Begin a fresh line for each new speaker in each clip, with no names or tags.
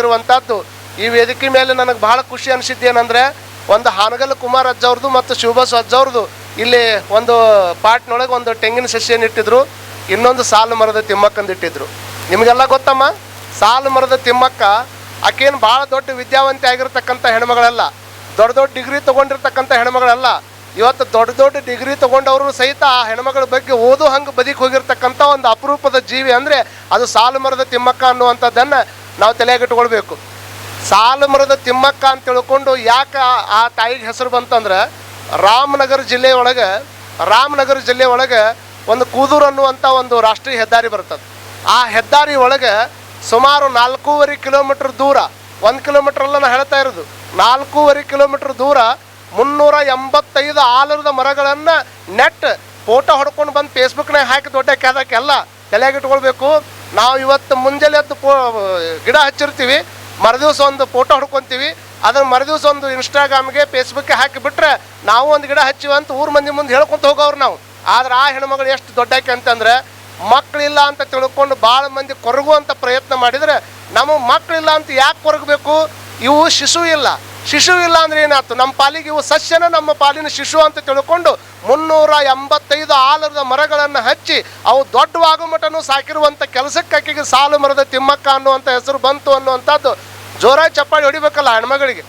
ಆಗಿರುವಂಥದ್ದು ಈ ವೇದಿಕೆ ಮೇಲೆ ನನಗೆ ಬಹಳ ಖುಷಿ ಅನಿಸಿದ್ದು ಏನಂದ್ರೆ, ಒಂದು ಹಾನಗಲ್ ಕುಮಾರ್ ಅಜ್ಜವ್ರದ್ದು ಮತ್ತು ಶಿವಬಸ್ ಅಜ್ಜವ್ರದ್ದು ಇಲ್ಲಿ ಒಂದು ಪಾಟ್ನೊಳಗೆ ಒಂದು ತೆಂಗಿನ ಸಸ್ಯನ ಇಟ್ಟಿದ್ರು, ಇನ್ನೊಂದು ಸಾಲು ಮರದ ತಿಮ್ಮಕ್ಕಂದು ಇಟ್ಟಿದ್ರು. ನಿಮಗೆಲ್ಲ ಗೊತ್ತಮ್ಮ? ಸಾಲು ಮರದ ತಿಮ್ಮಕ್ಕ ಆಕೇನು ಭಾಳ ದೊಡ್ಡ ವಿದ್ಯಾವಂತಿ ಆಗಿರ್ತಕ್ಕಂಥ ಹೆಣ್ಮಗಳಲ್ಲ. ದೊಡ್ಡ ದೊಡ್ಡ ಡಿಗ್ರಿ ತೊಗೊಂಡಿರ್ತಕ್ಕಂಥ ಹೆಣ್ಮಗಳಲ್ಲ. ಇವತ್ತು ದೊಡ್ಡ ದೊಡ್ಡ ಡಿಗ್ರಿ ತೊಗೊಂಡವರು ಸಹಿತ ಆ ಹೆಣ್ಮಗಳ ಬಗ್ಗೆ ಓದು ಹಂಗೆ ಬದಿಗೆ ಹೋಗಿರ್ತಕ್ಕಂಥ ಒಂದು ಅಪರೂಪದ ಜೀವಿ ಅಂದರೆ ಅದು ಸಾಲು ಮರದ ತಿಮ್ಮಕ್ಕ ಅನ್ನುವಂಥದ್ದನ್ನು ನಾವು ತಲೆಯಾಗಿಟ್ಕೊಳ್ಬೇಕು ಸಾಲು ಮರದ ತಿಮ್ಮಕ್ಕ ಅಂತ ತಿಳ್ಕೊಂಡು ಯಾಕೆ ಆ- ತಾಯಿಗೆ ಹೆಸರು ಬಂತಂದ್ರೆ ರಾಮನಗರ ಜಿಲ್ಲೆ ಒಳಗೆ ರಾಮನಗರ ಜಿಲ್ಲೆ ಒಳಗೆ ಒಂದು ಕೂದೂರು ಅನ್ನುವಂಥ ಒಂದು ರಾಷ್ಟ್ರೀಯ ಹೆದ್ದಾರಿ ಬರ್ತದೆ. ಆ ಹೆದ್ದಾರಿ ಒಳಗೆ ಸುಮಾರು ನಾಲ್ಕೂವರೆ ಕಿಲೋಮೀಟ್ರ್ ದೂರ, ಒಂದು ಕಿಲೋಮೀಟ್ರ್ ಅಲ್ಲ ನಾನು ಹೇಳ್ತಾ ಇರೋದು, ನಾಲ್ಕೂವರೆ ಕಿಲೋಮೀಟ್ರ್ ದೂರ ಮುನ್ನೂರ ಎಂಬತ್ತೈದು ಆಲರದ ಮರಗಳನ್ನು ನೆಟ್ ಫೋಟೋ ಹೊಡ್ಕೊಂಡು ಬಂದು ಫೇಸ್ಬುಕ್ನಾಗ ಹಾಕಿ ದೊಡ್ಡ ಕ್ಯಾದಕ್ಕೆಲ್ಲ ತಲೆಯಾಗಿಟ್ಕೊಳ್ಬೇಕು ನಾವು ಇವತ್ತು ಮುಂಜಾನೆ ಎದ್ದು ಪೋ ಗಿಡ ಹಚ್ಚಿರ್ತೀವಿ, ಮರುದಿವ್ಸ ಒಂದು ಫೋಟೋ ಹೊಡ್ಕೊತೀವಿ, ಅದನ್ನು ಮರುದಿವ್ಸ ಒಂದು ಇನ್ಸ್ಟಾಗ್ರಾಮ್ಗೆ ಫೇಸ್ಬುಕ್ಗೆ ಹಾಕಿಬಿಟ್ರೆ ನಾವು ಒಂದು ಗಿಡ ಹಚ್ಚಿವಿ ಅಂತ ಊರು ಮಂದಿ ಮುಂದೆ ಹೇಳ್ಕೊಂತ ಹೋಗೋರು ನಾವು. ಆದ್ರೆ ಆ ಹೆಣ್ಮಗಳು ಎಷ್ಟು ದೊಡ್ಡಾಕೆ ಅಂತಂದ್ರೆ ಮಕ್ಕಳಿಲ್ಲ ಅಂತ ತಿಳ್ಕೊಂಡು ಭಾಳ ಮಂದಿ ಕೊರಗುವಂಥ ಪ್ರಯತ್ನ ಮಾಡಿದ್ರೆ ನಮಗೆ ಮಕ್ಕಳಿಲ್ಲ ಅಂತ ಯಾಕೆ ಕೊರಗಬೇಕು? ಇವು ಶಿಶು ಇಲ್ಲ. ಶಿಶು ಇಲ್ಲ ಅಂದ್ರೆ ಏನಾಯ್ತು? ನಮ್ಮ ಪಾಲಿಗೆ ಇವು ಸಸ್ಯನ, ನಮ್ಮ ಪಾಲಿನ ಶಿಶು ಅಂತ ತಿಳ್ಕೊಂಡು ಮುನ್ನೂರ ಎಂಬತ್ತೈದು ಆಲದ ಮರಗಳನ್ನು ಹಚ್ಚಿ ಅವು ದೊಡ್ಡವಾಗೋ ಮಟನು ಸಾಕಿರುವಂಥ ಕೆಲಸಕ್ಕೆ ಆಕೆಗೆ ಸಾಲು ಮರದ ತಿಮ್ಮಕ್ಕ ಅನ್ನುವಂಥ ಹೆಸರು ಬಂತು ಅನ್ನುವಂಥದ್ದು ಜೋರಾಗಿ ಚಪ್ಪಾಳಿ ಹೊಡಿಬೇಕಲ್ಲ ಹೆಣ್ಮಗಳಿಗೆ.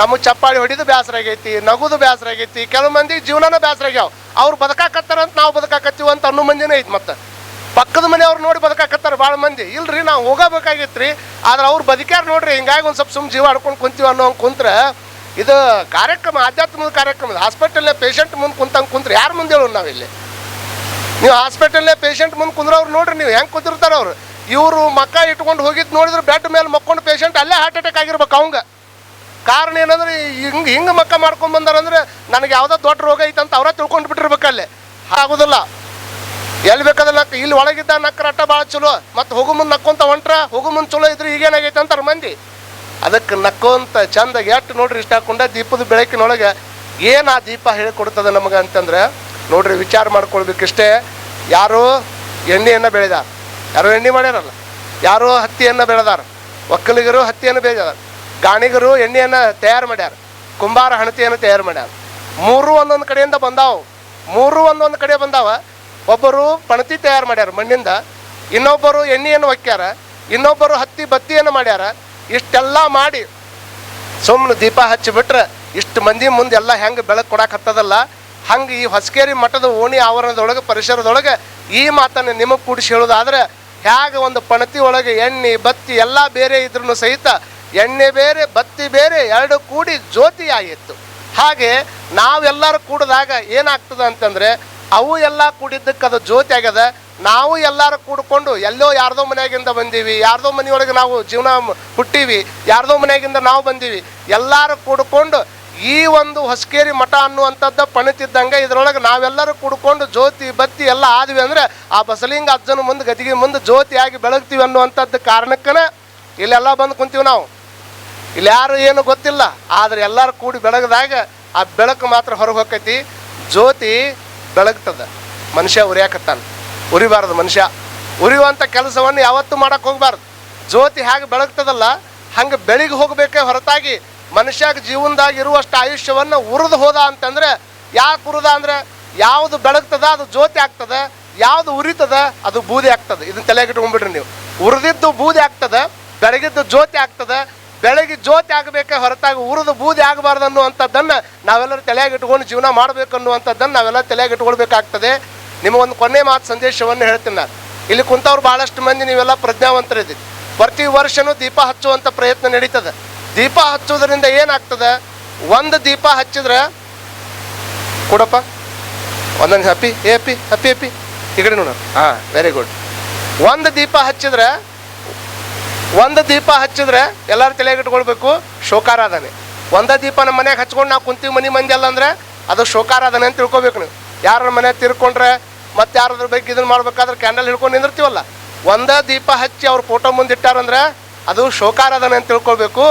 ನಮ್ಮ ಚಪ್ಪಾಳಿ ಹೊಡಿದು ಬೇಸರ ಆಗೈತಿ, ನಗುದು ಬೇಸರ ಆಗೈತಿ, ಕೆಲವು ಮಂದಿ ಜೀವನನ ಬೇಸರ ಆಗ್ಯಾವ. ಅವ್ರು ಬದುಕಾಕತ್ತಾರಂತ ನಾವು ಬದುಕಾಕತ್ತೀವಿ ಅಂತ ಅನ್ನೋ ಮಂದಿನೇ ಐತಿ ಮತ್ತೆ. ಪಕ್ಕದ ಮನೆಯವ್ರು ನೋಡಿ ಬದುಕಾಕತ್ತಾರ ಭಾಳ ಮಂದಿ. ಇಲ್ರಿ, ನಾವು ಹೋಗಬೇಕಾಗಿತ್ತು ರೀ ಆದ್ರೆ ಅವ್ರು ಬದುಕ್ಯಾರ ನೋಡ್ರಿ, ಹಿಂಗಾಗಿ ಒಂದು ಸ್ವಲ್ಪ ಸುಮ್ ಜೀವ ಆಡ್ಕೊಂಡು ಕುಂತೀವಿ ಅನ್ನೋ ಕುಂತ್ರೆ, ಇದು ಕಾರ್ಯಕ್ರಮ, ಆಧ್ಯಾತ್ಮದ ಕಾರ್ಯಕ್ರಮ ಹಾಸ್ಪಿಟಲ್ನೇ ಪೇಷಂಟ್ ಮುಂದೆ ಕುಂತಂಗೆ ಕುಂತ್ರಿ, ಯಾರು ಮುಂದೆ ಹೇಳೋಣ ನಾವಿಲ್ಲಿ ನೀವು ಹಾಸ್ಪಿಟಲ್ನೇ ಪೇಷಂಟ್ ಮುಂದೆ ಕುಂದ್ರವ್ರು ನೋಡ್ರಿ, ನೀವು ಹೆಂಗೆ ಕುಂತಿರ್ತಾರೆ ಅವ್ರು? ಇವರು ಮಕ್ಕ ಇಟ್ಕೊಂಡು ಹೋಗಿದ್ದು ನೋಡಿದ್ರೆ, ಬೆಡ್ ಮೇಲೆ ಮಕ್ಕೊಂಡು ಪೇಷಂಟ್ ಅಲ್ಲೇ ಹಾರ್ಟ್ ಅಟ್ಯಾಕ್ ಆಗಿರ್ಬೇಕು ಅವಂಗ. ಕಾರಣ ಏನಂದ್ರೆ, ಹಿಂಗೆ ಹಿಂಗೆ ಮಕ್ಕ ಮಾಡ್ಕೊಂಡು ಬಂದಾರಂದ್ರೆ ನನಗೆ ಯಾವುದೋ ದೊಡ್ಡ ರೋಗ ಐತಂತ ಅವರ ತಿಳ್ಕೊಂಡು ಬಿಟ್ಟಿರ್ಬೇಕಲ್ಲೇ ಆಗೋದಿಲ್ಲ. ಎಲ್ಲಿ ಬೇಕಾದ್ರೆ ನಕ್ಕ ಇಲ್ಲಿ ಒಳಗಿದ್ದ ನಕ್ಕರ ಅಟ್ಟ ಭಾಳ ಚಲೋ. ಮತ್ತು ಹೋಗು ಮುಂದೆ ನಕ್ಕೊಂತ ಹೊಂಟ್ರ ಹೋಗು ಮುಂದೆ ಚಲೋ ಇದ್ರೆ ಈಗೇನಾಗೈತೆ ಅಂತಾರೆ ಮಂದಿ. ಅದಕ್ಕೆ ನಕ್ಕೊಂತ ಚಂದ ಎಟ್ಟು ನೋಡ್ರಿ ಇಷ್ಟ ಹಾಕೊಂಡ ದೀಪದ ಬೆಳಕಿನೊಳಗೆ ಏನು ಆ ದೀಪ ಹೇಳಿಕೊಡ್ತದೆ ನಮಗೆ ಅಂತಂದ್ರೆ, ನೋಡ್ರಿ ವಿಚಾರ ಮಾಡ್ಕೊಳ್ಬೇಕಿಷ್ಟೇ. ಯಾರು ಎಣ್ಣೆಯನ್ನು ಬೆಳೆದಾರ. ಯಾರು ಎಣ್ಣೆ ಮಾಡ್ಯಾರಲ್ಲ, ಯಾರು ಹತ್ತಿಯನ್ನು ಬೆಳೆದಾರ. ಒಕ್ಕಲಿಗರು ಹತ್ತಿಯನ್ನು ಬೆಳೆದಾರ. ಗಾಣಿಗರು ಎಣ್ಣೆಯನ್ನು ತಯಾರು ಮಾಡ್ಯಾರ. ಕುಂಬಾರ ಹಣತೆಯನ್ನು ತಯಾರು ಮಾಡ್ಯಾರ. ಮೂರು ಒಂದೊಂದು ಕಡೆಯಿಂದ ಬಂದಾವು. ಮೂರು ಒಂದೊಂದು ಕಡೆ ಬಂದಾವ. ಒಬ್ಬರು ಪಣತಿ ತಯಾರು ಮಾಡ್ಯಾರ ಮಣ್ಣಿಂದ, ಇನ್ನೊಬ್ಬರು ಎಣ್ಣೆಯನ್ನು ಒಕ್ಕ್ಯಾರ, ಇನ್ನೊಬ್ಬರು ಹತ್ತಿ ಬತ್ತಿಯನ್ನು ಮಾಡ್ಯಾರ. ಇಷ್ಟೆಲ್ಲ ಮಾಡಿ ಸುಮ್ಮನೆ ದೀಪ ಹಚ್ಚಿಬಿಟ್ರೆ ಇಷ್ಟು ಮಂದಿ ಮುಂದೆ ಎಲ್ಲ ಹೆಂಗೆ ಬೆಳಕು ಕೊಡಕ್ಕೆ ಹಂಗೆ ಈ ಹೊಸಕೇರಿ ಮಠದ ಓಣಿ ಆವರಣದೊಳಗೆ, ಪರಿಸರದೊಳಗೆ ಈ ಮಾತನ್ನು ನಿಮಗೆ ಕೂಡಿಸಿ ಹೇಳೋದಾದ್ರೆ ಹೇಗೆ ಒಂದು ಪಣತಿ ಒಳಗೆ ಎಣ್ಣೆ, ಬತ್ತಿ ಎಲ್ಲ ಬೇರೆ ಇದ್ರೂ ಸಹಿತ ಎಣ್ಣೆ ಬೇರೆ, ಬತ್ತಿ ಬೇರೆ ಎರಡು ಕೂಡಿ ಜ್ಯೋತಿ ಆಗಿತ್ತು ಹಾಗೆ ನಾವೆಲ್ಲರೂ ಕೂಡಿದಾಗ ಏನಾಗ್ತದೆ ಅಂತಂದರೆ ಅವು ಎಲ್ಲ ಕೂಡಿದ್ದಕ್ಕೆ ಅದು ಜ್ಯೋತಿ ಆಗ್ಯದ. ನಾವು ಎಲ್ಲರೂ ಕೂಡ್ಕೊಂಡು ಎಲ್ಲೋ ಯಾರ್ದೋ ಮನೆಯಾಗಿಂದ ಬಂದೀವಿ, ಯಾರ್ದೋ ಮನೆಯೊಳಗೆ ನಾವು ಜೀವನ ಹುಟ್ಟೀವಿ, ಯಾರ್ದೋ ಮನೆಯಾಗಿಂದ ನಾವು ಬಂದೀವಿ, ಎಲ್ಲರೂ ಕೂಡ್ಕೊಂಡು ಈ ಒಂದು ಹೊಸಕೇರಿ ಮಠ ಅನ್ನುವಂಥದ್ದು ಪಣಿತಿದ್ದಂಗೆ ಇದರೊಳಗೆ ನಾವೆಲ್ಲರೂ ಕೂಡ್ಕೊಂಡು ಜ್ಯೋತಿ ಬತ್ತಿ ಎಲ್ಲ ಆದ್ವಿ ಅಂದರೆ ಆ ಬಸಲಿಂಗ ಅಜ್ಜನ ಮುಂದೆ, ಗದಿಗೆ ಮುಂದೆ ಜ್ಯೋತಿಯಾಗಿ ಬೆಳಗ್ತೀವಿ ಅನ್ನುವಂಥದ್ದು ಕಾರಣಕ್ಕನ ಇಲ್ಲೆಲ್ಲ ಬಂದು ಕುಂತೀವಿ ನಾವು. ಇಲ್ಲಿ ಯಾರು ಏನು ಗೊತ್ತಿಲ್ಲ, ಆದರೆ ಎಲ್ಲರೂ ಕೂಡಿ ಬೆಳಗದಾಗ ಆ ಬೆಳಕು ಮಾತ್ರ ಹೊರಗೆ ಹೋಗ್ತೈತಿ ಜ್ಯೋತಿ ಬೆಳಗ್ತದ. ಮನುಷ್ಯ ಉರಿಯಾಕತ್ತಾನ. ಉರಿಬಾರ್ದು ಮನುಷ್ಯ. ಉರಿಯುವಂಥ ಕೆಲಸವನ್ನು ಯಾವತ್ತೂ ಮಾಡಕ್ಕೆ ಹೋಗ್ಬಾರ್ದು. ಜ್ಯೋತಿ ಹೇಗೆ ಬೆಳಗ್ತದಲ್ಲ, ಹಂಗೆ ಬೆಳಿಗ್ಗೆ ಹೋಗಬೇಕೇ ಹೊರತಾಗಿ ಮನುಷ್ಯಾಗ ಜೀವನದಾಗ ಇರುವಷ್ಟು ಆಯುಷ್ಯವನ್ನು ಉರಿದು ಹೋದ ಅಂತಂದ್ರೆ ಯಾಕೆ ಉರಿದ ಅಂದ್ರೆ ಯಾವುದು ಬೆಳಗ್ತದ ಅದು ಜ್ಯೋತಿ ಆಗ್ತದ, ಯಾವುದು ಉರಿತದ ಅದು ಬೂದಿ ಆಗ್ತದೆ. ಇದನ್ನ ತಲೆಗೆ ಇಟ್ಕೊಂಡ್ಬಿಡ್ರಿ ನೀವು. ಉರಿದಿದ್ದು ಬೂದಿ ಆಗ್ತದ, ಬೆಳಗಿದ್ದು ಜ್ಯೋತಿ ಆಗ್ತದ, ಬೆಳಗ್ಗೆ ಜ್ಯೋತಿ ಆಗಬೇಕೇ ಹೊರತಾಗಿ ಉರಿದು ಬೂದಿ ಆಗಬಾರ್ದು ಅನ್ನುವಂಥದ್ದನ್ನು ನಾವೆಲ್ಲರೂ ಇಟ್ಕೊಂಡು ಜೀವನ ಮಾಡಬೇಕು ಅನ್ನುವಂಥದ್ದನ್ನು ನಾವೆಲ್ಲ ತಲೆಯಾಗಿ ಇಟ್ಕೊಳ್ಬೇಕಾಗ್ತದೆ ನಿಮಗೊಂದು ಕೊನೆ ಮಾತು ಸಂದೇಶವನ್ನು ಹೇಳ್ತೀನಿ ನಾನು. ಇಲ್ಲಿ ಕುಂತವ್ರು ಭಾಳಷ್ಟು ಮಂದಿ ನೀವೆಲ್ಲ ಪ್ರಜ್ಞಾವಂತರಿದ್ದೀರಿ. ಪ್ರತಿ ವರ್ಷನೂ ದೀಪ ಹಚ್ಚುವಂಥ ಪ್ರಯತ್ನ ನಡೀತದೆ. ದೀಪ ಹಚ್ಚೋದ್ರಿಂದ ಏನಾಗ್ತದೆ? ಒಂದು ದೀಪ ಹಚ್ಚಿದ್ರೆ ಕೊಡಪ್ಪ. ಒಂದೊಂದು ಹಪ್ಪಿ ಏ ಹಪ್ಪಿ ಹಪ್ಪಿ ಹಪ್ಪಿ ಈ ಕಡೆ ನೋಡ. ಹಾಂ ವೆರಿ ಗುಡ್ ಒಂದು ದೀಪ ಹಚ್ಚಿದ್ರೆ, ಒಂದು ದೀಪ ಹಚ್ಚಿದ್ರೆ ಎಲ್ಲರೂ ತಲೆಗೆ ಇಟ್ಕೊಳ್ಬೇಕು ಶೋಕಾರಾಧನೆ. ಒಂದ ದೀಪ ನಮ್ಮ ಮನೆಗೆ ಹಚ್ಕೊಂಡು ನಾವು ಕುಂತೀವಿ ಮನೆ ಮಂದಿ ಅಲ್ಲ ಅಂದ್ರೆ ಅದು ಶೋಕಾರಾಧನೆ ಅಂತ ತಿಳ್ಕೊಬೇಕು ನೀವು. ಯಾರ ಮನೆ ತಿರ್ಕೊಂಡ್ರೆ ಮತ್ತೆ ಯಾರಾದ್ರ ಬಗ್ಗೆ ಇದನ್ನ ಮಾಡ್ಬೇಕಾದ್ರೆ ಕ್ಯಾಂಡಲ್ ಹಿಡ್ಕೊಂಡು ನಿಂದಿರ್ತೀವಲ್ಲ. ಒಂದ ದೀಪ ಹಚ್ಚಿ ಅವ್ರ ಫೋಟೋ ಮುಂದೆ ಇಟ್ಟಾರಂದ್ರೆ ಅದು ಶೋಕಾರಾಧನೆ ಅಂತ ತಿಳ್ಕೊಬೇಕು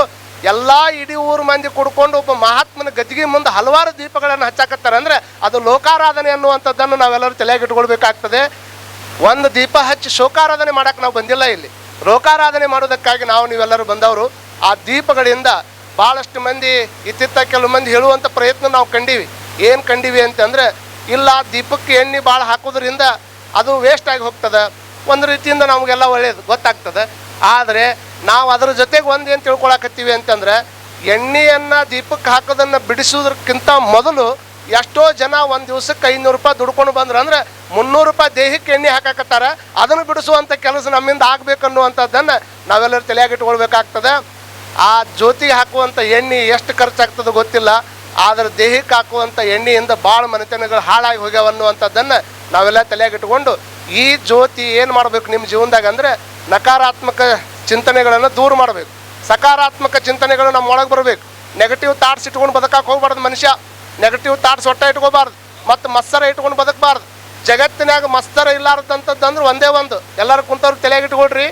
ಎಲ್ಲ ಇಡೀ ಊರು ಮಂದಿ ಕುಡ್ಕೊಂಡು ಒಬ್ಬ ಮಹಾತ್ಮನ ಗದ್ದಿಗೆ ಮುಂದೆ ಹಲವಾರು ದೀಪಗಳನ್ನು ಹಚ್ಚಾಕತ್ತಾರೆ ಅಂದ್ರೆ ಅದು ಲೋಕಾರಾಧನೆ ಅನ್ನುವಂಥದ್ದನ್ನು ನಾವೆಲ್ಲರೂ ತಲೆಗೆ ಇಟ್ಕೊಳ್ಬೇಕಾಗ್ತದೆ. ಒಂದು ದೀಪ ಹಚ್ಚಿ ಶೋಕಾರಾಧನೆ ಮಾಡಕ್ಕೆ ನಾವು ಬಂದಿಲ್ಲ ಇಲ್ಲಿ. ಲೋಕಾರಾಧನೆ ಮಾಡೋದಕ್ಕಾಗಿ ನಾವು ನೀವೆಲ್ಲರೂ ಬಂದವರು. ಆ ದೀಪಗಳಿಂದ ಭಾಳಷ್ಟು ಮಂದಿ ಇತ್ತಿತ್ತ ಕೆಲವು ಮಂದಿ ಹೇಳುವಂಥ ಪ್ರಯತ್ನ ನಾವು ಕಂಡೀವಿ. ಏನು ಕಂಡೀವಿ ಅಂತಂದ್ರೆ, ಇಲ್ಲ ದೀಪಕ್ಕೆ ಎಣ್ಣೆ ಭಾಳ ಹಾಕೋದ್ರಿಂದ ಅದು ವೇಸ್ಟ್ ಆಗಿ ಹೋಗ್ತದೆ. ಒಂದು ರೀತಿಯಿಂದ ನಮಗೆಲ್ಲ ಒಳ್ಳೆಯದು ಗೊತ್ತಾಗ್ತದೆ. ಆದರೆ ನಾವು ಅದರ ಜೊತೆಗೆ ಒಂದು ಏನು ತಿಳ್ಕೊಳಕತ್ತೀವಿ ಅಂತಂದ್ರೆ, ಎಣ್ಣೆಯನ್ನು ದೀಪಕ್ಕೆ ಹಾಕೋದನ್ನು ಬಿಡಿಸೋದಕ್ಕಿಂತ ಮೊದಲು ಎಷ್ಟೋ ಜನ ಒಂದು ದಿವ್ಸಕ್ಕೆ ಐನೂರು ರೂಪಾಯಿ ದುಡ್ಕೊಂಡು ಬಂದ್ರೆ ಅಂದರೆ ಮುನ್ನೂರು ರೂಪಾಯಿ ದೇಹಕ್ಕೆ ಎಣ್ಣೆ ಹಾಕಾಕತ್ತಾರ. ಅದನ್ನು ಬಿಡಿಸುವಂಥ ಕೆಲಸ ನಮ್ಮಿಂದ ಆಗಬೇಕನ್ನುವಂಥದ್ದನ್ನು ನಾವೆಲ್ಲರೂ ತಲೆಯಾಗಿ ಇಟ್ಕೊಳ್ಬೇಕಾಗ್ತದೆ. ಆ ಜ್ಯೋತಿಗೆ ಹಾಕುವಂಥ ಎಣ್ಣೆ ಎಷ್ಟು ಖರ್ಚಾಗ್ತದೆ ಗೊತ್ತಿಲ್ಲ, ಆದರೆ ದೇಹಕ್ಕೆ ಹಾಕುವಂಥ ಎಣ್ಣೆಯಿಂದ ಭಾಳ ಮನೆತನಗಳು ಹಾಳಾಗಿ ಹೋಗ್ಯಾವ ಅನ್ನುವಂಥದ್ದನ್ನು ನಾವೆಲ್ಲ ತಲೆಯಾಗಿ ಇಟ್ಕೊಂಡು ಈ ಜ್ಯೋತಿ ಏನು ಮಾಡಬೇಕು ನಿಮ್ಮ ಜೀವನದಾಗ ಅಂದರೆ ನಕಾರಾತ್ಮಕ ಚಿಂತನೆಗಳನ್ನು ದೂರ ಮಾಡಬೇಕು. ಸಕಾರಾತ್ಮಕ ಚಿಂತನೆಗಳು ನಮ್ಮ ಒಳಗೆ ಬರಬೇಕು. ನೆಗೆಟಿವ್ ಥಾಟ್ಸ್ ಇಟ್ಕೊಂಡು ಬದುಕಕ್ಕೆ ಹೋಗ್ಬಾರ್ದು ಮನುಷ್ಯ. ನೆಗೆಟಿವ್ ಥಾಟ್ಸ್ ಹೊಟ್ಟೆ ಇಟ್ಕೋಬಾರ್ದು. ಮತ್ತು ಮತ್ಸರ ಇಟ್ಕೊಂಡು ಬದುಕಬಾರ್ದು. ಜಗತ್ತಿನಾಗ ಮತ್ಸರ ಇಲ್ಲಾರ್ದಂಥದ್ದು ಅಂದ್ರೆ ಒಂದೇ ಒಂದು. ಎಲ್ಲರೂ ಕುಂತವ್ರು ತಲೆಯಾಗಿ ಇಟ್ಕೊಳ್ರಿ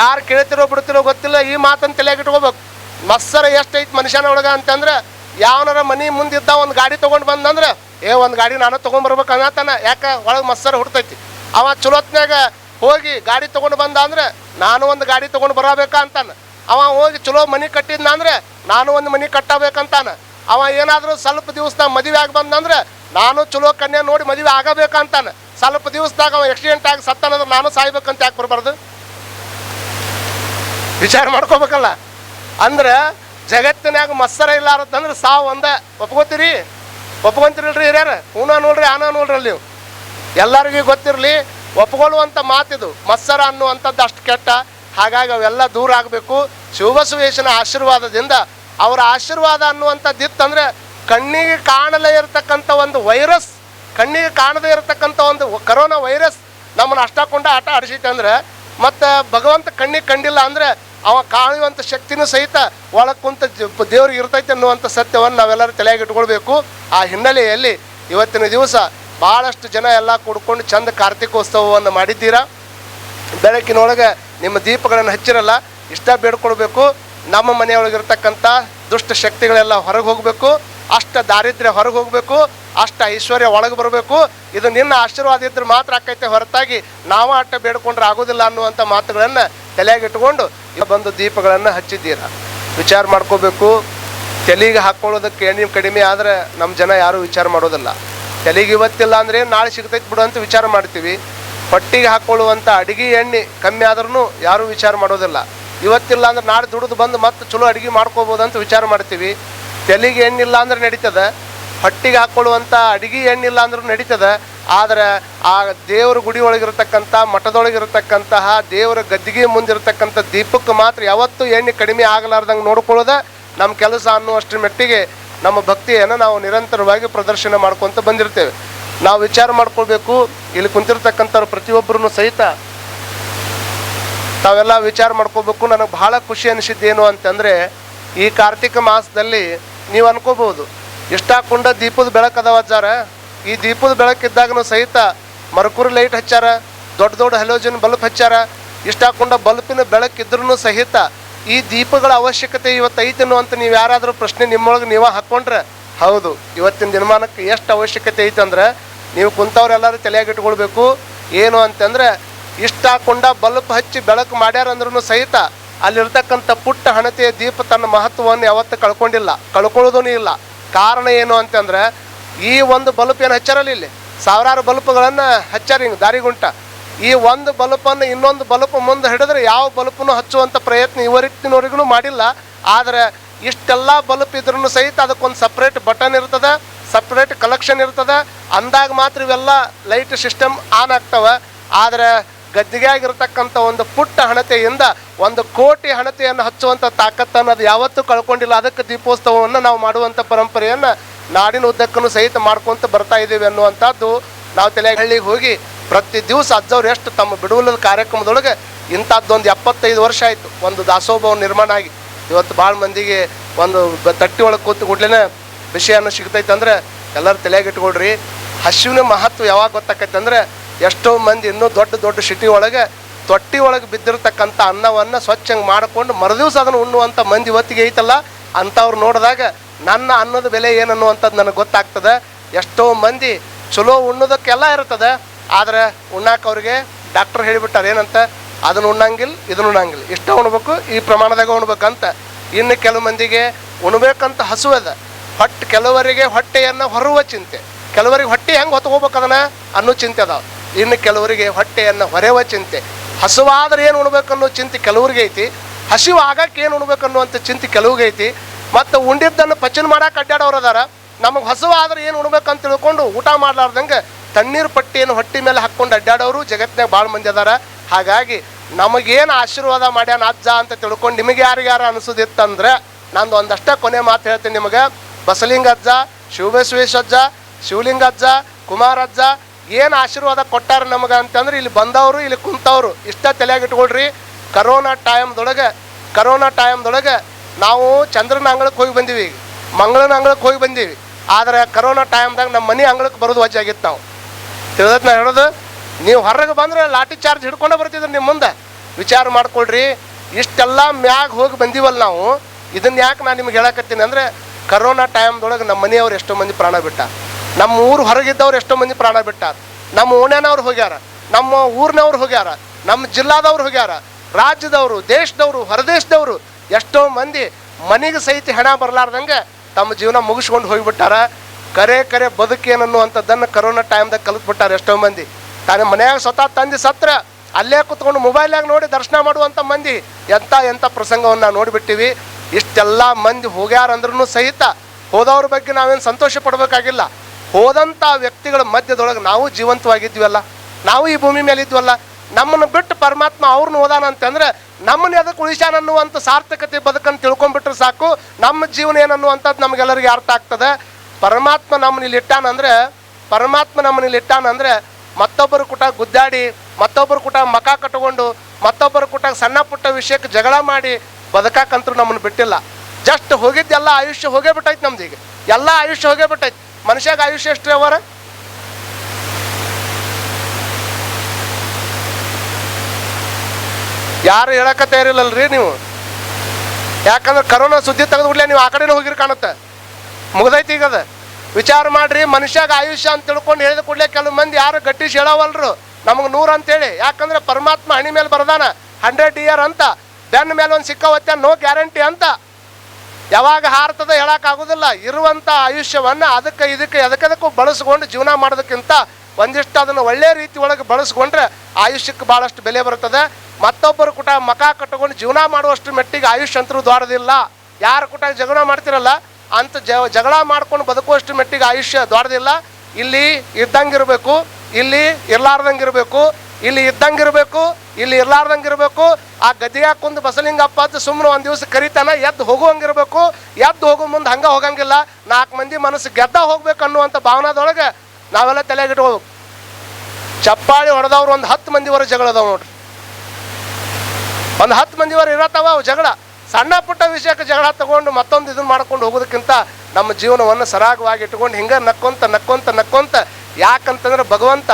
ಯಾರು ಕೇಳ್ತಿರೋ ಬಿಡ್ತಿರೋ ಗೊತ್ತಿಲ್ಲ, ಈ ಮಾತನ್ನು ತಲೆಯಾಗಿ ಇಟ್ಕೋಬೇಕು ಮತ್ಸರ ಎಷ್ಟೈತಿ ಮನುಷ್ಯನ ಒಳಗೆ ಅಂತಂದ್ರೆ, ಯಾವನಾರ ಮನೆ ಮುಂದಿದ್ದ ಒಂದು ಗಾಡಿ ತೊಗೊಂಡು ಬಂದಂದ್ರೆ, ಏ, ಒಂದು ಗಾಡಿ ನಾನು ತೊಗೊಂಡ್ಬರ್ಬೇಕು ಅನ್ನತಾನ, ಯಾಕೆ ಒಳಗೆ ಮತ್ಸರ ಹುಡ್ತೈತಿ? ಅವ ಚಲೋತ್ನಾಗ ಹೋಗಿ ಗಾಡಿ ತೊಗೊಂಡು ಬಂದ ಅಂದ್ರೆ, ನಾನು ಒಂದು ಗಾಡಿ ತೊಗೊಂಡು ಬರಬೇಕ ಅಂತಾನ. ಅವ ಹೋಗಿ ಚಲೋ ಮನೆ ಕಟ್ಟಿದ್ನ ಅಂದ್ರೆ, ನಾನು ಒಂದು ಮನೆ ಕಟ್ಟಬೇಕಂತಾನ ಅವ ಏನಾದರೂ ಸ್ವಲ್ಪ ದಿವಸದಾಗ ಮದುವೆ ಆಗಿ ಬಂದಂದ್ರೆ, ನಾನು ಚಲೋ ಕನ್ಯಾ ನೋಡಿ ಮದುವೆ ಆಗಬೇಕಂತಾನ ಸ್ವಲ್ಪ ದಿವಸದಾಗ ಅವ ಆಕ್ಸಿಡೆಂಟ್ ಆಗಿ ಸತ್ತಾನಂದ್ರೆ, ನಾನು ಸಾಯ್ಬೇಕಂತ ಯಾಕೆ ಬರಬಾರ್ದು? ವಿಚಾರ ಮಾಡ್ಕೋಬೇಕಲ್ಲ. ಅಂದ್ರೆ ಜಗತ್ತಿನಾಗ ಮತ್ಸರ ಇಲ್ಲಾರತ್ತಂದ್ರೆ ಸಾವು ಒಂದ. ಒಪ್ಕೋತೀರಿ? ಒಪ್ಕೊಂತಿರಲ್ರಿ ಹಿರಿಯರ? ಹೂನ ನೋಡ್ರಿ, ಆನ ನೋಡ್ರಿ ಅಲ್ಲಿ ಎಲ್ಲರಿಗೂ ಗೊತ್ತಿರಲಿ ಒಪ್ಕೊಳ್ಳುವಂಥ ಮಾತಿದು. ಮತ್ಸರ ಅನ್ನುವಂಥದ್ದು ಅಷ್ಟು ಕೆಟ್ಟ. ಹಾಗಾಗಿ ಅವೆಲ್ಲ ದೂರ ಆಗಬೇಕು. ಶಿವಬಸವೇಶನ ಆಶೀರ್ವಾದದಿಂದ ಅವರ ಆಶೀರ್ವಾದ ಅನ್ನುವಂಥದ್ದು ಇತ್ತಂದ್ರೆ ಕಣ್ಣಿಗೆ ಕಾಣಲೇ ಇರತಕ್ಕಂಥ ಒಂದು ವೈರಸ್, ಕಣ್ಣಿಗೆ ಕಾಣದೇ ಇರತಕ್ಕಂಥ ಒಂದು ಕರೋನಾ ವೈರಸ್ ನಮ್ಮನ್ನು ಅಷ್ಟಾಕೊಂಡ ಆಟ ಆಡಿಸೈತೆ ಅಂದ್ರೆ ಮತ್ತು ಭಗವಂತ ಕಣ್ಣಿಗೆ ಕಂಡಿಲ್ಲ ಅಂದ್ರೆ ಅವ ಕಾಣುವಂಥ ಶಕ್ತಿನೂ ಸಹಿತ ಒಳಗೆ ಕುಂತ ದೇವ್ರಿಗೆ ಇರ್ತೈತೆ ಅನ್ನುವಂಥ ಸತ್ಯವನ್ನು ನಾವೆಲ್ಲರೂ ತಲೆಯಾಗಿ ಇಟ್ಕೊಳ್ಬೇಕು. ಆ ಹಿನ್ನೆಲೆಯಲ್ಲಿ ಇವತ್ತಿನ ದಿವಸ ಭಾಳಷ್ಟು ಜನ ಎಲ್ಲ ಕೂಡ್ಕೊಂಡು ಚಂದ ಕಾರ್ತಿಕೋತ್ಸವವನ್ನು ಮಾಡಿದ್ದೀರಾ? ಬೆಳಕಿನೊಳಗೆ ನಿಮ್ಮ ದೀಪಗಳನ್ನು ಹಚ್ಚಿರಲ್ಲ, ಇಷ್ಟ ಬೇಡ್ಕೊಳ್ಬೇಕು. ನಮ್ಮ ಮನೆಯೊಳಗಿರ್ತಕ್ಕಂಥ ದುಷ್ಟ ಶಕ್ತಿಗಳೆಲ್ಲ ಹೊರಗೆ ಹೋಗಬೇಕು. ಅಷ್ಟ ದಾರಿದ್ರ್ಯ ಹೊರಗೆ ಹೋಗಬೇಕು, ಅಷ್ಟ ಐಶ್ವರ್ಯ ಒಳಗೆ ಬರಬೇಕು. ಇದು ನಿನ್ನ ಆಶೀರ್ವಾದ ಇದ್ರೆ ಮಾತ್ರ ಆಕೈತೆ ಹೊರತಾಗಿ ನಾವು ಅಟ್ಟ ಬೇಡ್ಕೊಂಡ್ರೆ ಆಗೋದಿಲ್ಲ ಅನ್ನುವಂಥ ಮಾತುಗಳನ್ನು ತಲೆಯಾಗಿ ಇಟ್ಕೊಂಡು ಈಗ ಬಂದು ದೀಪಗಳನ್ನು ಹಚ್ಚಿದ್ದೀರಾ. ವಿಚಾರ ಮಾಡ್ಕೋಬೇಕು. ತಲೆಗೆ ಹಾಕ್ಕೊಳ್ಳೋದಕ್ಕೆ ಎಣ್ಣೆ ಕಡಿಮೆ ಆದರೆ ನಮ್ಮ ಜನ ಯಾರೂ ವಿಚಾರ ಮಾಡೋದಿಲ್ಲ. ತಲೆಗೆ ಇವತ್ತಿಲ್ಲ ಅಂದ್ರೆ ನಾಳೆ ಸಿಗ್ತೈತೆ ಬಿಡು ಅಂತ ವಿಚಾರ ಮಾಡ್ತೀವಿ. ಹೊಟ್ಟಿಗೆ ಹಾಕ್ಕೊಳ್ಳುವಂಥ ಅಡಿಗೆ ಎಣ್ಣೆ ಕಮ್ಮಿ ಆದ್ರೂ ಯಾರೂ ವಿಚಾರ ಮಾಡೋದಿಲ್ಲ. ಇವತ್ತಿಲ್ಲ ಅಂದ್ರೆ ನಾಳೆ ದುಡಿದು ಬಂದು ಮತ್ತೆ ಚಲೋ ಅಡಿಗೆ ಮಾಡ್ಕೋಬೋದು ಅಂತ ವಿಚಾರ ಮಾಡ್ತೀವಿ. ತಲೆಗೆ ಎಣ್ಣಿಲ್ಲ ಅಂದ್ರೆ ನಡೀತದೆ. ಹೊಟ್ಟಿಗೆ ಹಾಕ್ಕೊಳ್ಳುವಂಥ ಅಡಿಗೆ ಎಣ್ಣಿಲ್ಲ ಅಂದ್ರೂ ನಡೀತದೆ. ಆದರೆ ಆ ದೇವರ ಗುಡಿ ಒಳಗಿರತಕ್ಕಂಥ ಮಠದೊಳಗಿರತಕ್ಕಂತಹ, ದೇವರ ಗದ್ದಿಗೆ ಮುಂದಿರತಕ್ಕಂಥ ದೀಪಕ್ಕೆ ಮಾತ್ರ ಯಾವತ್ತೂ ಎಣ್ಣೆ ಕಡಿಮೆ ಆಗಲಾರ್ದಂಗೆ ನೋಡ್ಕೊಳ್ಳೋದ ನಮ್ಮ ಕೆಲಸ ಅನ್ನುವಷ್ಟರ ಮಟ್ಟಿಗೆ ನಮ್ಮ ಭಕ್ತಿಯನ್ನು ನಾವು ನಿರಂತರವಾಗಿ ಪ್ರದರ್ಶನ ಮಾಡ್ಕೊತ ಬಂದಿರ್ತೇವೆ. ನಾವು ವಿಚಾರ ಮಾಡ್ಕೊಳ್ಬೇಕು. ಇಲ್ಲಿ ಕುಂತಿರ್ತಕ್ಕಂಥವ್ರು ಪ್ರತಿಯೊಬ್ಬರೂ ಸಹಿತ ತಾವೆಲ್ಲ ವಿಚಾರ ಮಾಡ್ಕೋಬೇಕು ನನಗೆ ಬಹಳ ಖುಷಿ ಅನಿಸಿದ್ದೇನು ಅಂತಂದರೆ ಈ ಕಾರ್ತಿಕ ಮಾಸದಲ್ಲಿ ನೀವು ಅನ್ಕೋಬಹುದು. ಇಷ್ಟಾಕೊಂಡ ದೀಪದ ಬೆಳಕು ಅದಾವ ಅಜ್ಜಾರ? ಈ ದೀಪದ ಬೆಳಕಿದ್ದಾಗನು ಸಹಿತ ಮರ್ಕುರಿ ಲೈಟ್ ಹಚ್ಚಾರ, ದೊಡ್ಡ ದೊಡ್ಡ ಹಲೋಜನ್ ಬಲ್ಬ್ ಹಚ್ಚಾರ ಇಷ್ಟಾಕೊಂಡ ಬಲ್ಪಿನ ಬೆಳಕಿದ್ರೂ ಸಹಿತ ಈ ದೀಪಗಳ ಅವಶ್ಯಕತೆ ಇವತ್ತು ಐತೆ ಅಂತ ನೀವು ಯಾರಾದರೂ ಪ್ರಶ್ನೆ ನಿಮ್ಮೊಳಗೆ ನೀವು ಹಾಕ್ಕೊಂಡ್ರೆ ಹೌದು. ಇವತ್ತಿನ ದಿನಮಾನಕ್ಕೆ ಎಷ್ಟು ಅವಶ್ಯಕತೆ ಐತೆ ಅಂದ್ರೆ ನೀವು ಕುಂತವ್ರೆಲ್ಲರೂ ತಲೆಯಾಗಿಟ್ಕೊಳ್ಬೇಕು ಏನು ಅಂತಂದ್ರೆ ಇಷ್ಟಾಕೊಂಡ ಬಲ್ಬ್ ಹಚ್ಚಿ ಬೆಳಕು ಮಾಡ್ಯಾರಂದ್ರೂ ಸಹಿತ ಅಲ್ಲಿರ್ತಕ್ಕಂಥ ಪುಟ್ಟ ಹಣತೆಯ ದೀಪ ತನ್ನ ಮಹತ್ವವನ್ನು ಯಾವತ್ತೂ ಕಳ್ಕೊಂಡಿಲ್ಲ. ಕಳ್ಕೊಳ್ಳೋದೂ ಇಲ್ಲ. ಕಾರಣ ಏನು ಅಂತಂದ್ರೆ, ಈ ಒಂದು ಬಲ್ಪ್ ಏನು ಹಚ್ಚರಲಿಲ್ಲ, ಸಾವಿರಾರು ಬಲ್ಬ್ಗಳನ್ನು ಹಚ್ಚಾರ ಹಿಂಗೆ ದಾರಿಗುಂಟ. ಈ ಒಂದು ಬಲ್ಪನ್ನು ಇನ್ನೊಂದು ಬಲ್ಪ್ ಮುಂದೆ ಹಿಡಿದ್ರೆ ಯಾವ ಬಲ್ಪನ್ನು ಹಚ್ಚುವಂಥ ಪ್ರಯತ್ನ ಇವತ್ತಿನವರೆಗೂ ಮಾಡಿಲ್ಲ. ಆದರೆ ಇಷ್ಟೆಲ್ಲ ಬಲ್ಪ್ ಇದ್ರೂ ಸಹಿತ ಅದಕ್ಕೊಂದು ಸಪ್ರೇಟ್ ಬಟನ್ ಇರ್ತದೆ ಸಪ್ರೇಟ್ ಕಲೆಕ್ಷನ್ ಇರ್ತದೆ. ಅಂದಾಗ ಮಾತ್ರ ಇವೆಲ್ಲ ಲೈಟ್ ಸಿಸ್ಟಮ್ ಆನ್ ಆಗ್ತವೆ. ಆದರೆ ಗದ್ದಿಗೆಯಾಗಿರ್ತಕ್ಕಂಥ ಒಂದು ಪುಟ್ಟ ಹಣತೆಯಿಂದ ಒಂದು ಕೋಟಿ ಹಣತೆಯನ್ನು ಹಚ್ಚುವಂಥ ತಾಕತ್ತನ್ನು ಅದು ಯಾವತ್ತೂ ಕಳ್ಕೊಂಡಿಲ್ಲ. ಅದಕ್ಕೆ ದೀಪೋತ್ಸವವನ್ನು ನಾವು ಮಾಡುವಂಥ ಪರಂಪರೆಯನ್ನು ನಾಡಿನ ಉದ್ದಕ್ಕೂ ಸಹಿತ ಮಾಡ್ಕೊತ ಬರ್ತಾ ಇದ್ದೀವಿ ಅನ್ನುವಂಥದ್ದು ನಾವು ತಲೆಹಳ್ಳಿಗೆ ಹೋಗಿ ಪ್ರತಿ ದಿವಸ ಅಜ್ಜವ್ರು ಎಷ್ಟು? ತಮ್ಮ ಬಿಡುವಲದ ಕಾರ್ಯಕ್ರಮದೊಳಗೆ ಇಂಥದ್ದೊಂದು ಎಪ್ಪತ್ತೈದು ವರ್ಷ ಆಯಿತು. ಒಂದು ದಾಸೋಭವ ನಿರ್ಮಾಣ ಆಗಿ. ಇವತ್ತು ಭಾಳ ಮಂದಿಗೆ ಒಂದು ತಟ್ಟಿ ಒಳಗೆ ಕೂತು ಕೂಡಲೇ ವಿಷಯನ ಸಿಗ್ತೈತೆ ಅಂದ್ರೆ ಎಲ್ಲರೂ ತಲೆಗೆ ಇಟ್ಕೊಳ್ರಿ. ಹಸಿವಿನ ಮಹತ್ವ ಯಾವಾಗ ಗೊತ್ತಾಕೈತೆ ಅಂದ್ರೆ ಎಷ್ಟೋ ಮಂದಿ ಇನ್ನೂ ದೊಡ್ಡ ದೊಡ್ಡ ಸಿಟಿ ಒಳಗೆ ತೊಟ್ಟಿ ಒಳಗೆ ಬಿದ್ದಿರತಕ್ಕಂಥ ಅನ್ನವನ್ನು ಸ್ವಚ್ಛಂಗೆ ಮಾಡಿಕೊಂಡು ಮರುದಿವ್ಸ ಅದನ್ನು ಉಣ್ಣುವಂಥ ಮಂದಿ ಹೊತ್ತಿಗೆ ಐತಲ್ಲ, ಅಂಥವ್ರು ನೋಡಿದಾಗ ನನ್ನ ಅನ್ನದ ಬೆಲೆ ಏನನ್ನುವಂಥದ್ದು ನನಗೆ ಗೊತ್ತಾಗ್ತದೆ. ಎಷ್ಟೋ ಮಂದಿ ಚಲೋ ಉಣ್ಣೋದಕ್ಕೆಲ್ಲ ಇರ್ತದೆ, ಆದರೆ ಉಣ್ಣಾಕ ಡಾಕ್ಟರ್ ಹೇಳಿಬಿಟ್ಟಾರೆ ಏನಂತ, ಅದನ್ನು ಉಣ್ಣಂಗಿಲ್ಲ, ಇದನ್ನು ಉಣ್ಣಂಗಿಲ್ಲ. ಇಷ್ಟ ಉಣ್ಬೇಕು, ಈ ಪ್ರಮಾಣದಾಗ ಉಣ್ಬೇಕಂತ. ಇನ್ನು ಕೆಲವು ಮಂದಿಗೆ ಉಣ್ಬೇಕಂತ ಹಸುವದ ಹೊಟ್ಟೆ ಕೆಲವರಿಗೆ ಹೊಟ್ಟೆಯನ್ನು ಹೊರುವ ಚಿಂತೆ. ಕೆಲವರಿಗೆ ಹೊಟ್ಟೆ ಹೆಂಗೆ ಹೊತ್ಕೋಬೇಕು ಅದನ್ನ ಅನ್ನೋ ಚಿಂತೆ ಅದಾವ. ಇನ್ನು ಕೆಲವರಿಗೆ ಹೊಟ್ಟೆಯನ್ನು ಹೊರೆವ ಚಿಂತೆ. ಹಸುವಾದ್ರೆ ಏನು ಉಣ್ಬೇಕು ಅನ್ನೋ ಚಿಂತೆ ಕೆಲವ್ರಿಗೆ ಐತಿ. ಹಸಿವು ಆಗಕ್ಕೆ ಏನು ಉಣ್ಬೇಕು ಅನ್ನುವಂಥ ಚಿಂತೆ ಕೆಲವ್ರಿಗೆ ಐತಿ. ಮತ್ತು ಉಂಡಿದ್ದನ್ನು ಪಚನ ಮಾಡಕ್ಕೆ ಅಡ್ಡಾಡೋರು ಅದಾರ. ನಮಗೆ ಹಸುವಾದ್ರೆ ಏನು ಉಣ್ಬೇಕಂತ ತಿಳ್ಕೊಂಡು ಊಟ ಮಾಡಲಾರ್ದಂಗೆ ತಣ್ಣೀರು ಪಟ್ಟಿಯನ್ನು ಹೊಟ್ಟೆ ಮೇಲೆ ಹಾಕ್ಕೊಂಡು ಅಡ್ಡಾಡೋರು ಜಗತ್ತಿನಾಗ ಭಾಳ ಮಂದಿ ಅದಾರ. ಹಾಗಾಗಿ ನಮಗೇನು ಆಶೀರ್ವಾದ ಮಾಡ್ಯಾನ ಅಜ್ಜ ಅಂತ ತಿಳ್ಕೊಂಡು ನಿಮಗೆ ಯಾರಿಗಾರ ಅನಿಸೋದಿತ್ತಂದ್ರೆ ನಂದು ಒಂದಷ್ಟ ಕೊನೆ ಮಾತು ಹೇಳ್ತೀನಿ ನಿಮಗೆ. ಬಸಲಿಂಗ ಅಜ್ಜ ಶಿವಬಸವೇಶ ಅಜ್ಜ ಶಿವಲಿಂಗ ಅಜ್ಜ ಕುಮಾರ ಅಜ್ಜ ಏನು ಆಶೀರ್ವಾದ ಕೊಟ್ಟಾರ ನಮಗೆ ಅಂತಂದ್ರೆ ಇಲ್ಲಿ ಬಂದವರು, ಇಲ್ಲಿ ಕುಂತವರು. ಇಷ್ಟ ತಲೆಯಾಗಿ ಇಟ್ಕೊಳ್ರಿ ಕರೋನಾ ಟೈಮ್ದೊಳಗೆ ಕರೋನಾ ಟೈಮ್ದೊಳಗೆ ನಾವು ಚಂದ್ರನ ಅಂಗಳಕ್ಕೆ ಹೋಗಿ ಬಂದೀವಿ. ಮಂಗಳನ ಅಂಗಳಕ್ಕೆ ಹೋಗಿ ಬಂದೀವಿ. ಆದರೆ ಕರೋನಾ ಟೈಮ್ದಾಗ ನಮ್ಮ ಮನೆ ಅಂಗಳಕ್ಕೆ ಬರೋದು ವಜ್ಜಾಗಿತ್ತು ನಾವು. ತಿಳಿದತ್ ನಾ ಹೇಳೋದು? ನೀವು ಹೊರಗೆ ಬಂದ್ರೆ ಲಾಠಿ ಚಾರ್ಜ್ ಹಿಡ್ಕೊಂಡೇ ಬರ್ತಿದ್ರು ನಿಮ್ಮ ಮುಂದೆ. ವಿಚಾರ ಮಾಡ್ಕೊಳ್ರಿ. ಇಷ್ಟೆಲ್ಲ ಮ್ಯಾಗ ಹೋಗಿ ಬಂದೀವಲ್ಲ ನಾವು. ಇದನ್ನ ಯಾಕೆ ನಾನು ನಿಮ್ಗೆ ಹೇಳಕತ್ತೀನಿ ಅಂದರೆ, ಕರೋನಾ ಟೈಮ್ದೊಳಗೆ ನಮ್ಮ ಮನೆಯವ್ರು ಎಷ್ಟೋ ಮಂದಿ ಪ್ರಾಣ ಬಿಟ್ಟ. ನಮ್ಮ ಊರು ಹೊರಗಿದ್ದವ್ರು ಎಷ್ಟೋ ಮಂದಿ ಪ್ರಾಣ ಬಿಟ್ಟಾರ. ನಮ್ಮ ಓಣ್ಯಾನವ್ರು ಹೋಗ್ಯಾರ, ನಮ್ಮ ಊರಿನವ್ರು ಹೋಗ್ಯಾರ, ನಮ್ಮ ಜಿಲ್ಲಾದವ್ರು ಹೋಗ್ಯಾರ, ರಾಜ್ಯದವರು, ದೇಶದವರು, ಹೊರದೇಶದವರು ಎಷ್ಟೋ ಮಂದಿ ಮನೆಗೆ ಸಹಿತ ಹೆಣ ಬರಲಾರ್ದಂಗೆ ತಮ್ಮ ಜೀವನ ಮುಗಿಸ್ಕೊಂಡು ಹೋಗಿಬಿಟ್ಟಾರ. ಕರೆ ಕರೆ ಬದುಕೇನನ್ನುವಂಥದ್ದನ್ನು ಕರೋನಾ ಟೈಮ್ದಾಗ ಕಲಿತ್ಬಿಟ್ಟಾರ ಎಷ್ಟೋ ಮಂದಿ. ತಾನೇ ಮನೆಯಾಗ ಸ್ವತಃ ತಂದೆ ಸತ್ರ ಅಲ್ಲೇ ಕುತ್ಕೊಂಡು ಮೊಬೈಲ್ನಾಗ ನೋಡಿ ದರ್ಶನ ಮಾಡುವಂಥ ಮಂದಿ. ಎಂಥ ಎಂಥ ಪ್ರಸಂಗವನ್ನು ನೋಡಿಬಿಟ್ಟಿವಿ. ಇಷ್ಟೆಲ್ಲ ಮಂದಿ ಹೋಗ್ಯಾರಂದ್ರೂ ಸಹಿತ ಹೋದವ್ರ ಬಗ್ಗೆ ನಾವೇನು ಸಂತೋಷ ಪಡಬೇಕಾಗಿಲ್ಲ. ಹೋದಂಥ ವ್ಯಕ್ತಿಗಳ ಮಧ್ಯದೊಳಗೆ ನಾವು ಜೀವಂತವಾಗಿದ್ವಲ್ಲ ನಾವು ಈ ಭೂಮಿ ಮೇಲೆ ಇದ್ವಲ್ಲ? ನಮ್ಮನ್ನು ಬಿಟ್ಟು ಪರಮಾತ್ಮ ಅವ್ರನ್ನ ಓದಾನ ಅಂತಂದ್ರೆ ನಮ್ಮನ್ನ ಅದಕ್ಕೆ ಉಳಿಸ್ಯಾನ ಅನ್ನುವಂಥ ಸಾರ್ಥಕತೆ ಬದುಕನ್ನು ತಿಳ್ಕೊಂಡ್ಬಿಟ್ರೆ ಸಾಕು. ನಮ್ಮ ಜೀವನ ಏನನ್ನುವಂಥದ್ದು ನಮಗೆಲ್ಲರಿಗೆ ಅರ್ಥ ಆಗ್ತದೆ. ಪರಮಾತ್ಮ ನಮ್ಮನ್ನ ಇಲ್ಲಿ ಇಟ್ಟಾನಂದ್ರೆ ಪರಮಾತ್ಮ ನಮ್ಮನ್ನ ಇಲ್ಲಿ ಇಟ್ಟಾನಂದ್ರೆ ಮತ್ತೊಬ್ಬರು ಕೂಟ ಗುದ್ದಾಡಿ, ಮತ್ತೊಬ್ಬರು ಕೂಟ ಮಕ ಕಟ್ಕೊಂಡು, ಮತ್ತೊಬ್ಬರ ಕೂಟ ಸಣ್ಣ ಪುಟ್ಟ ವಿಷಯಕ್ಕೆ ಜಗಳ ಮಾಡಿ ಬದುಕಾಕಂತೂ ನಮ್ಮನ್ನು ಬಿಟ್ಟಿಲ್ಲ. ಜಸ್ಟ್ ಹೋಗಿದ್ದೆಲ್ಲ ಆಯುಷ್ಯ ಹೋಗೇ ಬಿಟ್ಟೈತೆ ನಮ್ದು ಈಗ ಎಲ್ಲ ಆಯುಷ್ಯ ಹೋಗೇ ಬಿಟ್ಟೈತೆ. ಮನುಷ್ಯಾಗ ಆಯುಷ್ಯ ಎಷ್ಟು ಅವರ ಯಾರು ಹೇಳಕ ತಯಾರಿಲ್ಲಲ್ರಿ ನೀವು? ಯಾಕಂದ್ರೆ ಕರೋನಾ ಸುದ್ದಿ ತೆಗೆದುಬಿಡ್ಲೆ ನೀವು ಆ ಕಡೆನೇ ಹೋಗಿರಿ ಕಾಣುತ್ತೆ. ಮುಗ್ದೈತಿ ಈಗ ಅದ. ವಿಚಾರ ಮಾಡ್ರಿ ಮನುಷ್ಯಾಗ ಆಯುಷ್ಯ ಅಂತ ತಿಳ್ಕೊಂಡು ಹೇಳಿದ ಕೂಡಲೇ ಕೆಲವು ಮಂದಿ ಯಾರು ಗಟ್ಟಿ ಹೇಳವಲ್ರು. ನಮಗೆ ನೂರು ಅಂತೇಳಿ. ಯಾಕಂದ್ರೆ ಪರಮಾತ್ಮ ಹಣಿ ಮೇಲೆ ಬರ್ದಾನ. ಹಂಡ್ರೆಡ್ ಇಯರ್ ಅಂತ. ಬೆನ್ನ ಮೇಲೆ ಒಂದು ಸಿಕ್ಕ ಹೊತ್ತೆ ನೋ ಗ್ಯಾರಂಟಿ ಅಂತ. ಯಾವಾಗ ಹಾರ್ತದ ಹೇಳೋಕ್ಕಾಗೋದಿಲ್ಲ ಇರುವಂಥ ಆಯುಷ್ಯವನ್ನ ಅದಕ್ಕೆ ಇದಕ್ಕೆ ಅದಕ್ಕದಕ್ಕೂ ಬಳಸ್ಕೊಂಡು ಜೀವನ ಮಾಡೋದಕ್ಕಿಂತ ಒಂದಿಷ್ಟು ಅದನ್ನು ಒಳ್ಳೆ ರೀತಿ ಒಳಗೆ ಬಳಸ್ಕೊಂಡ್ರೆ ಆಯುಷ್ಯಕ್ಕೆ ಭಾಳಷ್ಟು ಬೆಲೆ ಬರ್ತದೆ ಮತ್ತೊಬ್ಬರು ಕೂಟ ಮಕ ಕಟ್ಟಿಕೊಂಡು ಜೀವನ ಮಾಡುವಷ್ಟು ಮೆಟ್ಟಿಗೆ ಆಯುಷ್ಯ ಅಂತರೂ ದೊಡ್ಡದಿಲ್ಲ ಯಾರ ಕೂಟ ಜಗಳ ಮಾಡ್ತಿರಲ್ಲ ಅಂತ ಜಗಳ ಮಾಡ್ಕೊಂಡು ಬದುಕುವಷ್ಟು ಮೆಟ್ಟಿಗೆ ಆಯುಷ್ಯ ದೊಡ್ಡದಿಲ್ಲ ಇಲ್ಲಿ ಇದ್ದಂಗಿರಬೇಕು, ಇಲ್ಲಿ ಇರ್ಲಾರ್ದಂಗಿರ್ಬೇಕು ಇಲ್ಲಿ ಇದ್ದಂಗೆ ಇರಬೇಕು ಇಲ್ಲಿ ಇರ್ಲಾರ್ದಂಗಿರ್ಬೇಕು, ಆ ಗದ್ದಿಗೆ ಕುಂದು ಬಸಲಿಂಗಪ್ಪ ಅಂತ ಸುಮ್ಮನೆ ಒಂದು ದಿವಸ ಕರಿತಾನ, ಎದ್ದು ಹೋಗುವಂಗಿರ್ಬೇಕು, ಎದ್ದು ಹೋಗೋ ಮುಂದೆ ಹಂಗೆ ಹೋಗಂಗಿಲ್ಲ, ನಾಲ್ಕು ಮಂದಿ ಮನಸ್ಸು ಗೆದ್ದ ಹೋಗ್ಬೇಕು ಅನ್ನುವಂಥ ಭಾವನಾದೊಳಗೆ ನಾವೆಲ್ಲ ತಲೆಗಿಟ್ಕೋಬೇಕು ಚಪ್ಪಾಳಿ ಹೊಡೆದವ್ರು ಒಂದು ಹತ್ತು ಮಂದಿವರೆ ಜಗಳ ಅದಾವ ನೋಡ್ರಿ. ಒಂದು ಹತ್ತು ಮಂದಿವರೆ ಇರತ್ತವ ಅವು ಜಗಳ. ಸಣ್ಣ ಪುಟ್ಟ ವಿಷಯಕ್ಕೆ ಜಗಳ ತಗೊಂಡು ಮತ್ತೊಂದು ಇದನ್ನ ಮಾಡ್ಕೊಂಡು ಹೋಗೋದಕ್ಕಿಂತ ನಮ್ಮ ಜೀವನವನ್ನು ಸರಾಗವಾಗಿ ಇಟ್ಕೊಂಡು ಹಿಂಗೆ ನಕ್ಕೊಂತ ನಕ್ಕೊಂತ ನಕ್ಕೊಂತ ಯಾಕಂತಂದ್ರೆ ಭಗವಂತ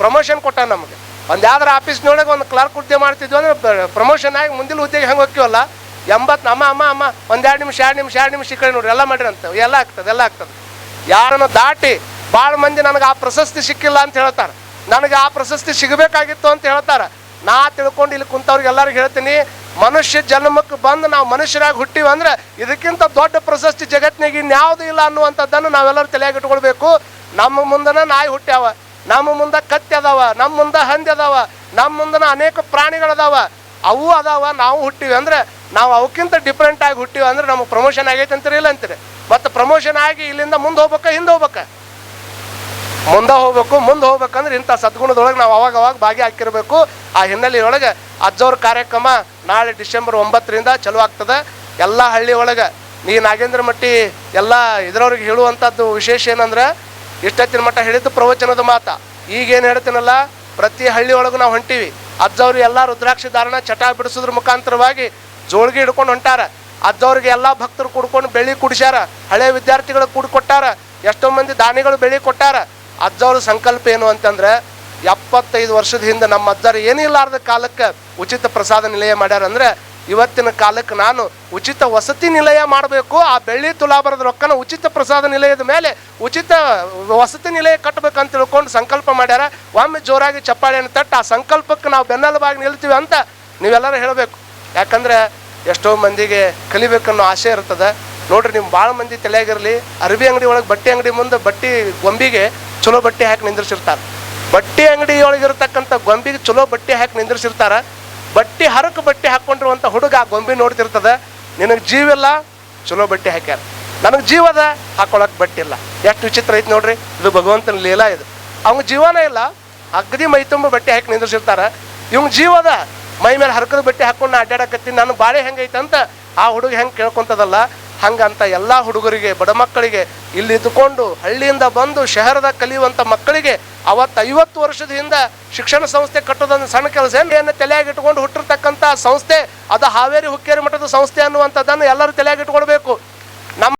ಪ್ರಮೋಷನ್ ಕೊಟ್ಟ ನಮಗೆ. ಒಂದು ಯಾವ್ದಾರ ಆಫೀಸ್ನೊಳಗೆ ಒಂದು ಕ್ಲರ್ಕ್ ಹುದ್ದೆ ಮಾಡ್ತಿದ್ವಿ ಅಂದ್ರೆ ಪ್ರಮೋಷನ್ ಆಗಿ ಮುಂದಿನ ಹುದ್ದೆಗೆ ಹೆಂಗೆ ಹೋಗ್ತೀವಲ್ಲ? ಎಂಬತ್ತು, ಅಮ್ಮ ಅಮ್ಮ ಅಮ್ಮ, ಒಂದೆರಡು ನಿಮಿಷ, ಎರಡು ನಿಮಿಷ ಎರಡು ನಿಮಿಷ ಈ ಕಡೆ ನೋಡ್ರಿ, ಎಲ್ಲ ಮಾಡ್ರಿ ಅಂತ. ಎಲ್ಲ ಆಗ್ತದೆ ಎಲ್ಲ ಆಗ್ತದೆ. ಯಾರನ್ನು ದಾಟಿ ಭಾಳ ಮಂದಿ ನನಗೆ ಆ ಪ್ರಶಸ್ತಿ ಸಿಕ್ಕಿಲ್ಲ ಅಂತ ಹೇಳ್ತಾರೆ. ನನಗೆ ಆ ಪ್ರಶಸ್ತಿ ಸಿಗಬೇಕಾಗಿತ್ತು ಅಂತ ಹೇಳ್ತಾರೆ. ನಾ ತಿಳ್ಕೊಂಡು ಇಲ್ಲಿ ಕುಂತವ್ರಿಗೆ ಎಲ್ಲರಿಗೂ ಹೇಳ್ತೀನಿ, ಮನುಷ್ಯ ಜನ್ಮಕ್ಕೆ ಬಂದು ನಾವು ಮನುಷ್ಯರಾಗಿ ಹುಟ್ಟಿವಿ ಅಂದ್ರೆ ಇದಕ್ಕಿಂತ ದೊಡ್ಡ ಪ್ರಶಸ್ತಿ ಜಗತ್ತಿನಾಗ ಇನ್ಯಾವುದೂ ಇಲ್ಲ ಅನ್ನುವಂಥದ್ದನ್ನು ನಾವೆಲ್ಲರೂ ತಲೆಯಾಗಿ ಇಟ್ಕೊಳ್ಬೇಕು. ನಮ್ಮ ಮುಂದನ ನಾಯಿ ಹುಟ್ಟ್ಯಾವ ನಮ್ಮ ಮುಂದೆ ಕತ್ತಿ ಅದಾವ, ನಮ್ಮ ಮುಂದೆ ಹಂದಿ ಅದಾವ, ನಮ್ಮ ಮುಂದನ ಅನೇಕ ಪ್ರಾಣಿಗಳದಾವ ಅವು ಅದಾವ, ನಾವು ಹುಟ್ಟಿವಿ ಅಂದ್ರೆ ನಾವು ಅವಕ್ಕಿಂತ ಡಿಫ್ರೆಂಟ್ ಆಗಿ ಹುಟ್ಟಿವಿ ಅಂದ್ರೆ ನಮಗೆ ಪ್ರಮೋಷನ್ ಆಗೈತೆ ಅಂತೀರಿ ಇಲ್ಲ ಅಂತೀರಿ? ಮತ್ತು ಪ್ರಮೋಷನ್ ಆಗಿ ಇಲ್ಲಿಂದ ಮುಂದೆ ಹೋಗ್ಬೇಕಾ, ಹಿಂದೆ ಹೋಗ್ಬೇಕಾ? ಮುಂದೆ ಹೋಗ್ಬೇಕು, ಮುಂದೆ ಹೋಗ್ಬೇಕಂದ್ರೆ ಇಂಥ ಸದ್ಗುಣದೊಳಗೆ ನಾವು ಅವಾಗ ಅವಾಗ ಭಾಗಿ ಹಾಕಿರ್ಬೇಕು. ಆ ಹಿನ್ನೆಲೆಯೊಳಗೆ ಅಜ್ಜವ್ರ ಕಾರ್ಯಕ್ರಮ ನಾಳೆ ಡಿಸೆಂಬರ್ ಒಂಬತ್ತರಿಂದ ಚಲೋ ಆಗ್ತದೆ. ಎಲ್ಲ ಹಳ್ಳಿ ಒಳಗೆ ನೀ ನಾಗೇಂದ್ರ ಮಟ್ಟಿ ಎಲ್ಲ ಇದರವ್ರಿಗೆ ಹೇಳುವಂಥದ್ದು ವಿಶೇಷ ಏನಂದ್ರೆ ಇಷ್ಟೊತ್ತಿನ ಮಟ್ಟ ಹೇಳಿದ್ದು ಪ್ರವಚನದ ಮಾತ. ಈಗೇನು ಹೇಳ್ತೀನಲ್ಲ, ಪ್ರತಿ ಹಳ್ಳಿ ಒಳಗೆ ನಾವು ಹೊಂಟೀವಿ. ಅಜ್ಜವ್ರು ಎಲ್ಲ ರುದ್ರಾಕ್ಷಿ ಧಾರಣ ಚಟ ಬಿಡಿಸೋದ್ರ ಮುಖಾಂತರವಾಗಿ ಜೋಳಿಗೆ ಹಿಡ್ಕೊಂಡು ಹೊಂಟಾರ. ಅಜ್ಜವ್ರಿಗೆ ಎಲ್ಲ ಭಕ್ತರು ಕುಡ್ಕೊಂಡು ಬೆಳಿ ಕುಡಿಸ್ಯಾರ. ಹಳೆ ವಿದ್ಯಾರ್ಥಿಗಳು ಕೂಡ್ಕೊಟ್ಟಾರ. ಎಷ್ಟೋ ಮಂದಿ ದಾನಿಗಳು ಬೆಳಿ ಕೊಟ್ಟಾರ. ಅಜ್ಜವ್ರ ಸಂಕಲ್ಪ ಏನು ಅಂತಂದ್ರೆ, ಎಪ್ಪತ್ತೈದು ವರ್ಷದ ಹಿಂದೆ ನಮ್ಮ ಅಜ್ಜರು ಏನಿಲ್ಲಾರ್ದ ಕಾಲಕ್ಕೆ ಉಚಿತ ಪ್ರಸಾದ ನಿಲಯ ಮಾಡ್ಯಾರ ಅಂದ್ರೆ ಇವತ್ತಿನ ಕಾಲಕ್ಕೆ ನಾನು ಉಚಿತ ವಸತಿ ನಿಲಯ ಮಾಡಬೇಕು. ಆ ಬೆಳ್ಳಿ ತುಲಾಭರದ ರೊಕ್ಕನ ಉಚಿತ ಪ್ರಸಾದ ನಿಲಯದ ಮೇಲೆ ಉಚಿತ ವಸತಿ ನಿಲಯ ಕಟ್ಟಬೇಕಂತ ತಿಳ್ಕೊಂಡು ಸಂಕಲ್ಪ ಮಾಡ್ಯಾರ. ಒಮ್ಮೆ ಜೋರಾಗಿ ಚಪ್ಪಾಳೆಯನ್ನು ತಟ್ಟು ಆ ಸಂಕಲ್ಪಕ್ಕೆ ನಾವು ಬೆನ್ನೆಲುಬಾಗಿ ನಿಲ್ತೀವಿ ಅಂತ ನೀವೆಲ್ಲರೂ ಹೇಳಬೇಕು. ಯಾಕಂದ್ರೆ ಎಷ್ಟೋ ಮಂದಿಗೆ ಕಲಿಬೇಕನ್ನೋ ಆಸೆ ಇರ್ತದೆ. ನೋಡ್ರಿ ನಿಮ್ಮ ಭಾಳ ಮಂದಿ ತಲೆಯಾಗಿರಲಿ, ಅರಬಿ ಅಂಗಡಿ ಒಳಗೆ ಬಟ್ಟೆ ಅಂಗಡಿ ಮುಂದೆ ಬಟ್ಟೆ ಗೊಂಬಿಗೆ ಚಲೋ ಬಟ್ಟೆ ಹಾಕಿ ನಿಂದಿರ್ಸಿರ್ತಾರೆ. ಬಟ್ಟೆ ಅಂಗಡಿ ಒಳಗಿರ್ತಕ್ಕಂಥ ಗೊಂಬಿಗೆ ಚಲೋ ಬಟ್ಟೆ ಹಾಕಿ ನಿಂದ್ರಿಸಿರ್ತಾರ. ಬಟ್ಟೆ, ಹರಕು ಬಟ್ಟೆ ಹಾಕ್ಕೊಂಡಿರುವಂಥ ಹುಡುಗ ಗೊಂಬೆ ನೋಡ್ತಿರ್ತದೆ. ನಿನಗೆ ಜೀವಿಲ್ಲ ಚಲೋ ಬಟ್ಟೆ ಹಾಕ್ಯಾರ. ನನಗೆ ಜೀವದ ಹಾಕೊಳಕ್ ಬಟ್ಟೆ ಇಲ್ಲ. ಎಷ್ಟು ವಿಚಿತ್ರ ಐತಿ ನೋಡ್ರಿ. ಇದು ಭಗವಂತನ ಲೀಲಾ ಇದು. ಅವ್ನ ಜೀವನ ಇಲ್ಲ. ಅಗದಿ ಮೈ ತುಂಬ ಬಟ್ಟೆ ಹಾಕಿ ನಿಂದ್ರಿಸಿರ್ತಾರ. ಇವ್ನ ಜೀವದ ಮೈ ಮೇಲೆ ಹರಕದ ಬಟ್ಟೆ ಹಾಕೊಂಡು ಅಡ್ಡಾಡಕತ್ತಿ ಅಡ್ಡಾಡಕತ್ತೀನಿ ನಾನು ಬಾಳೆ ಹೆಂಗೈತೆ ಅಂತ ಆ ಹುಡುಗ ಹೆಂಗೆ ಕೇಳ್ಕೊಂತದಲ್ಲ? ಹಂಗಂತ ಎಲ್ಲ ಹುಡುಗರಿಗೆ, ಬಡ ಮಕ್ಕಳಿಗೆ, ಇಲ್ಲಿ ಇದ್ದುಕೊಂಡು ಹಳ್ಳಿಯಿಂದ ಬಂದು ಶಹರದ ಕಲಿಯುವಂಥ ಮಕ್ಕಳಿಗೆ ಅವತ್ತು ಐವತ್ತು ವರ್ಷದ ಹಿಂದೆ ಶಿಕ್ಷಣ ಸಂಸ್ಥೆ ಕಟ್ಟೋದೊಂದು ಸಣ್ಣ ಕೆಲಸ ಏನು ತಲೆಯಾಗಿ ಇಟ್ಕೊಂಡು ಹುಟ್ಟಿರ್ತಕ್ಕಂಥ ಸಂಸ್ಥೆ, ಅದು ಹಾವೇರಿ ಹುಕ್ಕೇರಿ ಮಠದ ಸಂಸ್ಥೆ ಅನ್ನುವಂಥದ್ದನ್ನು ಎಲ್ಲರೂ ತಲೆಯಾಗಿ ಇಟ್ಕೊಳ್ಬೇಕು.